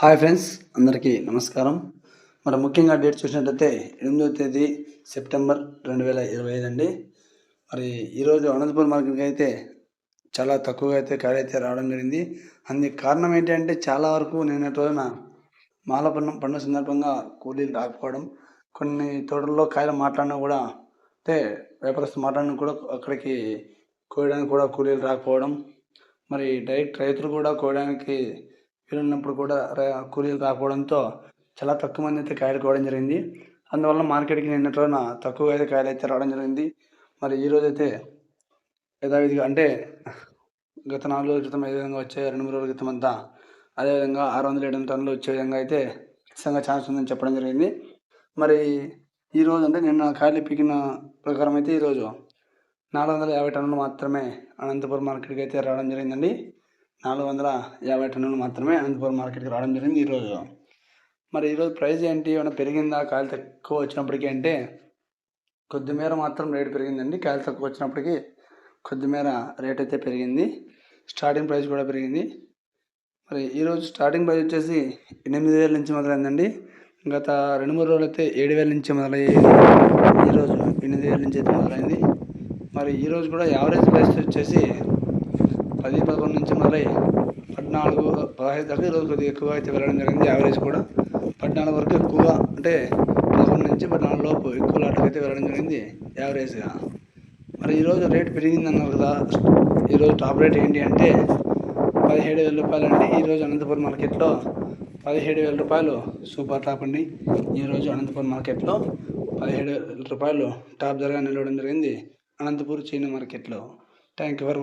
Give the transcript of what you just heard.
Hi friends అందరికీ నమస్కారం. మరి ముఖ్యంగా డేట్ చూసినట్లయితే ఎనిమిదవ తేదీ సెప్టెంబర్ రెండు వేల ఇరవై ఐదు అండి. మరి ఈరోజు అనంతపురం మార్కెట్కి అయితే చాలా తక్కువగా అయితే కాయలు అయితే రావడం జరిగింది. అందుకు కారణం ఏంటంటే చాలా వరకు నిన్నటి రోజున మాలపన్నం పండుగ సందర్భంగా కూలీలు రాకపోవడం కొన్ని తోటల్లో కాయలు మాట్లాడినా కూడా అంటే వ్యాపారస్తు మాట్లాడినా కూడా అక్కడికి కోయడానికి కూడా కూలీలు రాకపోవడం మరి డైరెక్ట్ రైతులు కూడా కోయడానికి వెళ్ళినప్పుడు కూడా కూలీలు రాకపోవడంతో చాలా తక్కువ మంది అయితే కాయలు కోయడం జరిగింది. అందువల్ల మార్కెట్కి నిన్నటి రోజున అయితే కాయలు అయితే రావడం జరిగింది. మరి ఈ రోజు అయితే యథావిధిగా అంటే గత నాలుగు రోజుల క్రితం ఏ విధంగా వచ్చే రెండు మూడు రోజుల క్రితం అంతా అదేవిధంగా ఆరు వందల ఏడు వందల టన్నులు వచ్చే విధంగా అయితే ఖచ్చితంగా ఛాన్స్ ఉందని చెప్పడం జరిగింది. మరి ఈ రోజు అంటే నిన్న కాయలు పీకిన ప్రకారం అయితే ఈరోజు నాలుగు వందల యాభై టన్నులు మాత్రమే అనంతపురం మార్కెట్కి అయితే రావడం జరిగిందండి. నాలుగు వందల యాభై టన్నులు మాత్రమే అనంతపురం మార్కెట్కి రావడం జరిగింది ఈరోజు మరి ఈరోజు ప్రైస్ ఏంటి? ఏమైనా పెరిగిందా? కాయలు తక్కువ వచ్చినప్పటికీ అంటే కొద్దిమేర మాత్రం రేటు పెరిగిందండి. కాయలు తక్కువ వచ్చినప్పటికీ కొద్దిమేర రేట్ అయితే పెరిగింది. స్టార్టింగ్ ప్రైస్ కూడా పెరిగింది. మరి ఈరోజు స్టార్టింగ్ ప్రైస్ వచ్చేసి ఎనిమిది వేల నుంచి మొదలైందండి. గత రెండు మూడు రోజులు అయితే ఏడు వేల నుంచి మొదలయ్యేది ఈరోజు ఎనిమిది వేల నుంచి అయితే మొదలైంది. మరి ఈరోజు కూడా యావరేజ్ ప్రైస్ వచ్చేసి పది పదకొండు నుంచి మొదలై పద్నాలుగు పదహైదు దాకా ఈరోజు కొద్దిగా ఎక్కువగా అయితే వెళ్ళడం జరిగింది. యావరేజ్ కూడా పద్నాలుగు వరకు ఎక్కువగా అంటే పదకొండు నుంచి పద్నాలుగు లోపు ఎక్కువ లాట్కి అయితే వెళ్ళడం జరిగింది యావరేజ్గా మరి ఈరోజు రేట్ పెరిగింది అన్నారు కదా. ఈరోజు టాప్ రేట్ ఏంటి అంటే పదిహేడు వేల రూపాయలు అండి. ఈరోజు అనంతపురం మార్కెట్లో పదిహేడు వేల రూపాయలు సూపర్ టాప్ అండి. ఈరోజు అనంతపురం మార్కెట్లో పదిహేడు వేల రూపాయలు టాప్ ధరగా నిలవడం జరిగింది. అనంతపూర్ చైనా మార్కెట్లో థ్యాంక్ యూ ఫర్